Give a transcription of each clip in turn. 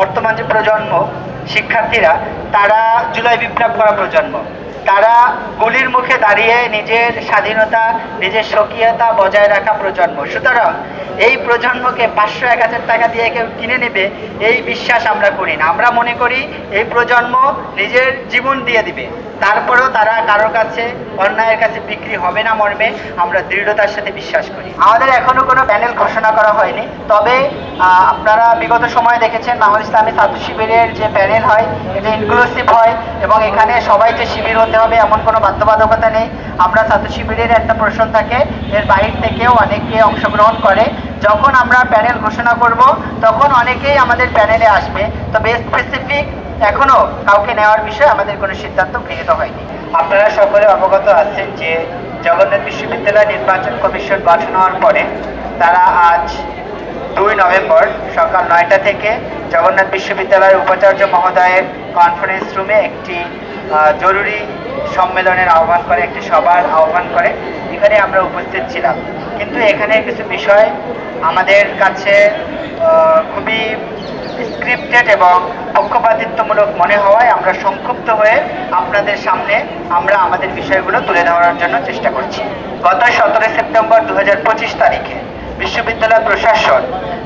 বর্তমান যে প্রজন্ম, শিক্ষার্থীরা, তারা জুলাই বিপ্লব করা প্রজন্ম। তারা গুলির মুখে দাঁড়িয়ে নিজের স্বাধীনতা, নিজের স্বকীয়তা বজায় রাখা প্রজন্ম। সুতরাং এই প্রজন্মকে পাঁচশো এক হাজার টাকা দিয়ে কেউ কিনে নেবে, এই বিশ্বাস আমরা করি না। আমরা মনে করি এই প্রজন্ম নিজের জীবন দিয়ে দিবে। তারপরেও তারা কারোর কাছে অন্যায়ের কাছে বিক্রি হবে না মর্মে আমরা দৃঢ়তার সাথে বিশ্বাস করি। আমাদের এখনও কোনো প্যানেল ঘোষণা করা হয়নি, তবে আপনারা বিগত সময় দেখেছেন বাংলাদেশ ইসলামী ছাত্র শিবিরের যে প্যানেল হয়, এটা ইনক্লুসিভ হয় এবং এখানে সবাইকে শিবির হতে হবে এমন কোনো বাধ্যবাধকতা নেই। আমরা ছাত্র শিবিরের একটা প্রশ্ন থাকে, এর বাইরে থেকেও অনেকে অংশগ্রহণ করে। যখন আমরা প্যানেল ঘোষণা করব, তখন অনেকেই আমাদের প্যানেলে আসবে। তবে স্পেসিফিক এখনও কাউকে নেওয়ার বিষয়ে আমাদের কোনো সিদ্ধান্ত গৃহীত হয়নি। আপনারা সকলে অবগত আছেন যে জগন্নাথ বিশ্ববিদ্যালয় নির্বাচন কমিশন গঠন হওয়ার পরে তারা আজ দুই নভেম্বর সকাল নয়টা থেকে জগন্নাথ বিশ্ববিদ্যালয়ের উপাচার্য মহোদয়ের কনফারেন্স রুমে একটি জরুরি সম্মেলনের আহ্বান করে, একটি সভার আহ্বান করে। এখানে আমরা উপস্থিত ছিলাম। কিন্তু এখানে কিছু বিষয় আমাদের কাছে খুবই স্ক্রিপ্টেড এবং পক্ষপাতিত্বমূলক মনে হওয়ায় আমরা সংক্ষুব্ধ হয়ে আপনাদের সামনে আমরা আমাদের বিষয়গুলো তুলে ধরার জন্য চেষ্টা করছি। গত সতেরোই সেপ্টেম্বর দু হাজার পঁচিশ তারিখে বিশ্ববিদ্যালয় প্রশাসন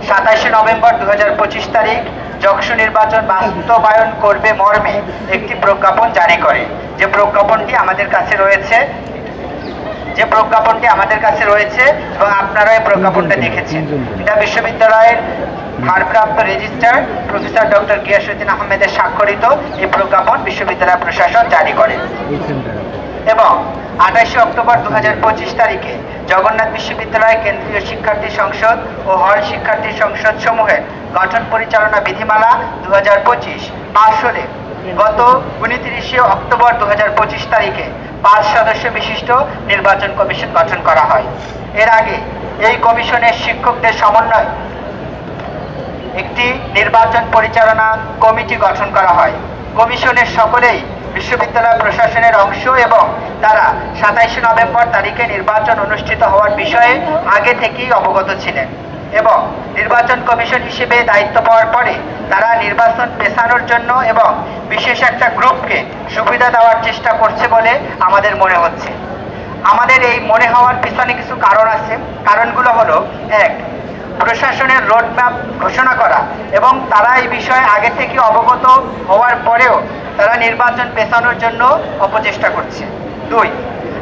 সাতাশে নভেম্বর দু হাজার পঁচিশ তারিখ যক্ষ নির্বাচন বাস্তবায়ন করবে মর্মে একটি প্রজ্ঞাপন জারি করে। যে প্রজ্ঞাপনটি আমাদের কাছে রয়েছে যে প্রজ্ঞাপনটি আমাদের কাছে রয়েছে এবং আপনারা এই প্রজ্ঞাপনটা দেখেছেন। এটা বিশ্ববিদ্যালয়ের ভারপ্রাপ্ত রেজিস্ট্রার প্রফেসর ডক্টর গিয়াসুদ্দিন আহমেদের স্বাক্ষরিত এই প্রজ্ঞাপন বিশ্ববিদ্যালয় প্রশাসন জারি করে। এবং আঠাশে অক্টোবর দুহাজার পঁচিশ তারিখে জগন্নাথ বিশ্ববিদ্যালয় কেন্দ্রীয় শিক্ষার্থী সংসদ ও হল শিক্ষার্থী সংসদ সমূহের গঠন পরিচালনা বিধিমালা দু হাজার পঁচিশ আসরে গত উনত্রিশে অক্টোবর দু হাজার পঁচিশ তারিখে পাঁচ সদস্য বিশিষ্ট নির্বাচন কমিশন গঠন করা হয়। এর আগে এই কমিশনের শিক্ষকদের সমন্বয় একটি নির্বাচন পরিচালনা কমিটি গঠন করা হয়। কমিশনের সকলেই বিশ্ববিদ্যালয় প্রশাসনের অংশ এবং তারা সাতাইশে নভেম্বর তারিখে নির্বাচন অনুষ্ঠিত হওয়ার বিষয়ে আগে থেকেই অবগত ছিলেন। এবং নির্বাচন কমিশন হিসেবে দায়িত্ব পাওয়ার পরে তারা নির্বাচন পেছানোর জন্য এবং বিশেষ একটা গ্রুপকে সুবিধা দেওয়ার চেষ্টা করছে বলে আমাদের মনে হচ্ছে। আমাদের এই মনে হওয়ার পিছনে কিছু কারণ আছে। কারণগুলো হলো, এক, প্রশাসনের রোডম্যাপ ঘোষণা করা এবং তারা এই বিষয়ে আগে থেকে অবগত হওয়ার পরেও তারা নির্বাচন পেছানোর জন্য অপচেষ্টা করছে। দুই,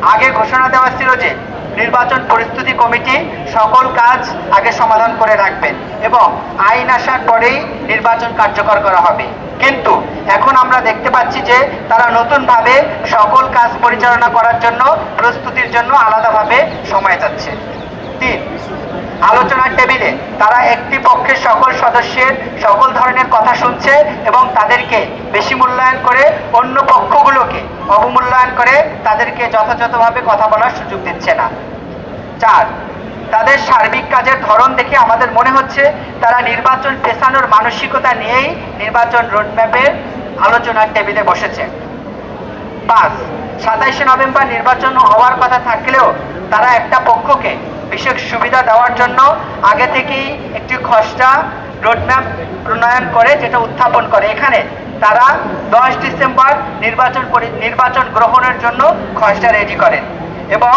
আগে ঘোষণা দেওয়া ছিল যে নির্বাচন পরিস্থিতি কমিটি সকল কাজ আগে সমাধান করে রাখবেন এবং আইন আসার পরেই নির্বাচন কার্যকর করা হবে। কিন্তু এখন আমরা দেখতে পাচ্ছি যে তারা নতুনভাবে সকল কাজ পরিচালনা করার জন্য, প্রস্তুতির জন্য আলাদাভাবে সময় যাচ্ছে। তিন আলোচনার টেবিলে তারা একটি পক্ষের সকল সদস্যের সকল ধরনের কথা শুনছে এবং তাদেরকে বেশি মূল্যায়ন করে অন্য পক্ষগুলোকে অবমূল্যায়ন করে তাদেরকে যথাযথভাবে কথা বলার সুযোগ দিচ্ছে না। চার, তাদের সার্বিক কাজের ধরন দেখে আমাদের মনে হচ্ছে তারা নির্বাচন পেছানোর মানসিকতা নিয়েই নির্বাচন রোডম্যাপের আলোচনার টেবিলে বসেছে। পাঁচ, সাতাইশে নভেম্বর নির্বাচন হওয়ার কথা থাকলেও তারা একটা পক্ষকে বিশেষ সুবিধা দেওয়ার জন্য আগে থেকেই একটি খসড়া রোডম্যাপ প্রণয়ন করে যেটা উত্থাপন করে। এখানে তারা দশ ডিসেম্বর নির্বাচন নির্বাচন গ্রহণের জন্য খসড়া রেডি করেন এবং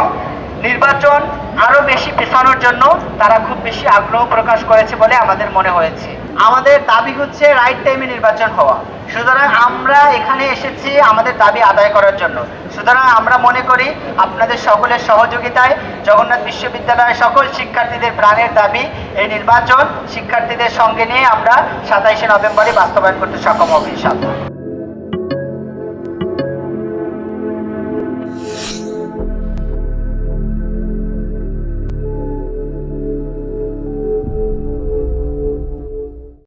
নির্বাচন আরও বেশি পেছানোর জন্য তারা খুব বেশি আগ্রহ প্রকাশ করেছে বলে আমাদের মনে হয়েছে। আমাদের দাবি হচ্ছে রাইট টাইমে নির্বাচন হওয়া। সুতরাং আমরা এখানে এসেছি আমাদের দাবি আদায় করার জন্য। সুতরাং আমরা মনে করি আপনাদের সকলের সহযোগিতায় জগন্নাথ বিশ্ববিদ্যালয়ের সকল শিক্ষার্থীদের প্রাণের দাবি, এই নির্বাচন শিক্ষার্থীদের সঙ্গে নিয়ে আমরা সাতাইশে নভেম্বরে বাস্তবায়ন করতে সক্ষম হব ইনশাআল্লাহ।